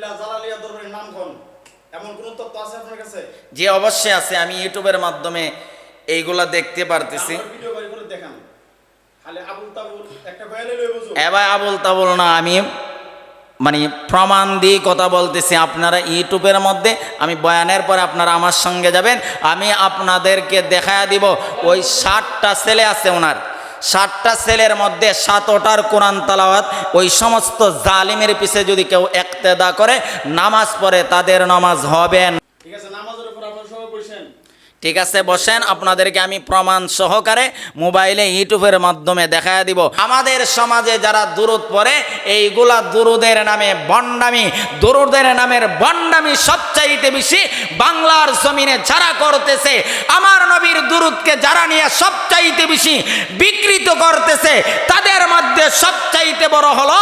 কুমিল্লা জালালিয়া দরবারের নাম কোন এমন কোন তথ্য আছে আপনার কাছে? যে অবশ্যই আছে। আমি ইউটিউবের মাধ্যমে এইগুলা দেখতে পারতেছি। ভিডিও বাড়ি করে দেখান। খালি আবুল তাবুল একটা বয়ালে লই বুঝো এবার আবুল তাবুল না আমি মানে প্রমাণ দিয়ে কথা বলতেছি। আপনারা ইউটিউবের মধ্যে আমি বয়ানের পরে আপনারা আমার সঙ্গে যাবেন। আমি আপনাদেরকে দেখায় দিব ওই ষাটটা ছেলে আছে ওনার। ষাটটা ছেলের মধ্যে সাত ওটার কোরআন তালাওয়াত, ওই সমস্ত জালিমের পিছে যদি কেউ একতেদা করে, নামাজ পড়ে তাদের নামাজ হবে না। ঠিক আছে নামাজের উপর আপনার সবাই বসেন ঠিক আছে, বসেন, আপনাদেরকে আমি প্রমাণ সহকারে মোবাইলে, ইউটিউবের মাধ্যমে দেখায় দিব। আমাদের সমাজে যারা দুরুদ পড়ে, এইগুলা দুরুদের নামে বন্ডামি, দুরুদের নামের বন্ডামি সবচাইতে বেশি বাংলার জমিনে যারা করতেছে, আমার নবীর দুরুদকে যারা নিয়ে সবচাইতে বেশি বিকৃত করতেছে, তাদের মধ্যে সবচাইতে বড় হলো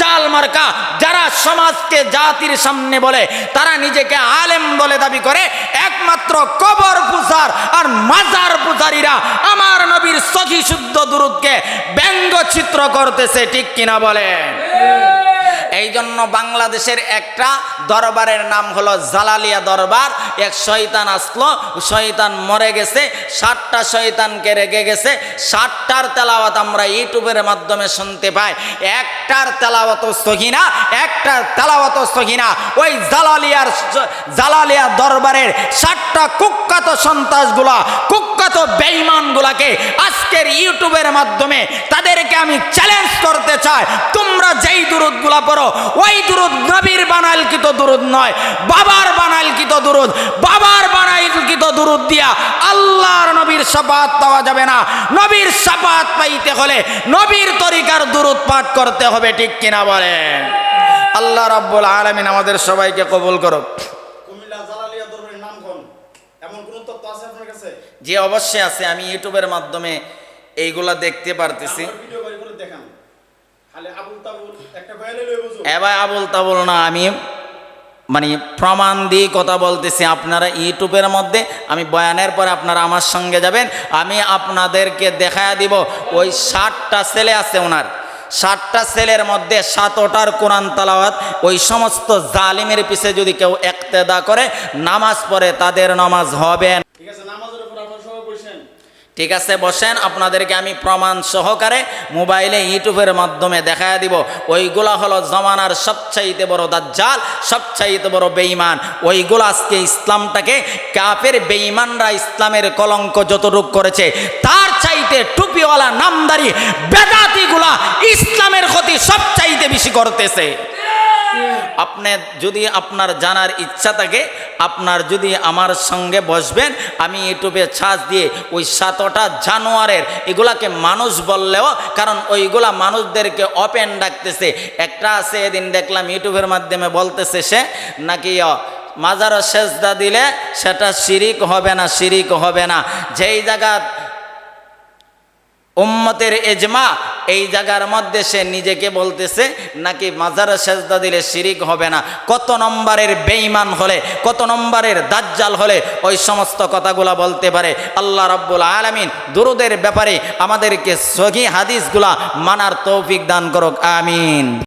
দাজ্জাল মার্কা যারা সমাজকে, জাতির সামনে বলে, তারা নিজেকে আলেম বলে দাবি করে, একমাত্র কবর পূজার আর মাজার পূজারীরা আমার নবীর সখী শুদ্ধ দুরুদকে ব্যঙ্গ চিত্র করতেছে, ঠিক কিনা বলে এই জন্য বাংলাদেশের একটা দরবারের নাম হলো জালালিয়া দরবার। এক শয়তান আসলো, শয়তান মরে গেছে, ষাটটা শয়তানকে রেগে গেছে, ষাটটার তেলাওয়াত আমরা ইউটিউবের মাধ্যমে শুনতে পাই। একটার তেলাওয়াত সহিনা একটার তেলাওয়াত সহিনা ওই জালালিয়ার জালালিয়া দরবারের ষাটটা কুখ্যাত সন্ত্রাসগুলা, কুখ্যাত বেঈমানগুলাকে আজকের ইউটিউবের মাধ্যমে তাদেরকে আমি চ্যালেঞ্জ করতে চাই। তোমরা যেই দুরুদগুলা পড়ো ওই দুরুদ নবীর বানাইলকৃত দুরুদ নয় বাবার বানাইলকৃত দুরুদ বাবার বানাইলকৃত দুরুদ দিয়া আল্লাহর নবীর সাফাত পাওয়া যাবে না। নবীর সাফাত পাইতে হলে নবীর তরিকার দুরুদ পাঠ করতে হবে ঠিক কিনা বলেন? আল্লাহ রাব্বুল আলামিন আমাদের সবাইকে কবুল কাছে? যে অবশ্যই আছে। আমি ইউটিউবের মাধ্যমে এইগুলা দেখতে পারতেছি। এবার আবুল তাবুল না আমি মানে প্রমাণ দিয়ে কথা বলতেছি। আপনারা ইউটিউবের মধ্যে আমি বয়ানের পরে আপনারা আমার সঙ্গে যাবেন। আমি আপনাদেরকে দেখায় দিব ওই ষাটটা ছেলে আছে ওনার। ষাটটা ছেলের মধ্যে সাতটার কোরআন তালাওয়াত ওই সমস্ত জালিমের পিছে যদি কেউ একতেদা করে নামাজ পড়ে তাদের নামাজ হবে না। ঠিক আছে নামাজের উপর আপনার সবাই বসেন ঠিক আছে, বসেন, আপনাদেরকে আমি প্রমাণ সহকারে মোবাইলে, ইউটিউবের মাধ্যমে দেখায় দিব। ওইগুলা হলো জমানার সবচাইতে বড় দাজ্জাল, সবচাইতে বড় বেঈমান। ওইগুলো আজকে ইসলামটাকে কাপের বেঈমানরা ইসলামের কলঙ্ক যতটুক করেছে, তার চাইতে টুপিওয়ালা নামদারি, বেদাতিগুলা ইসলামের ক্ষতি সবচাইতে বেশি করতেছে। আপনি যদি আপনার জানার ইচ্ছা থাকে, আপনার যদি আমার সঙ্গে বসবেন, আমি ইউটিউবে ছাঁচ দিয়ে ওই সাতটা জানোয়ারের এগুলাকে মানুষ বললেও, কারণ ওইগুলা মানুষদেরকে ওপেন ডাকতেছে। একটা আছে, এদিন দেখলাম ইউটিউবের মাধ্যমে বলতেছে সে, নাকি মাজার সেজদা দিলে সেটা শিরিক হবে না, শিরিক হবে না। যেই জায়গা উম্মতের এজমা এই জায়গার মধ্যে সে নিজেকে বলতেছে, নাকি মাজারে সেজদা দিলে শিরিক হবে না? কত নম্বরের বেঈমান হলে, কত নম্বরের দাজ্জাল হলে ওই সমস্ত কথাগুলা বলতে পারে? আল্লাহ রাব্বুল আলামিন দুরুদের ব্যাপারে আমাদেরকে সহি হাদিসগুলা মানার তৌফিক দান করুক, আমিন।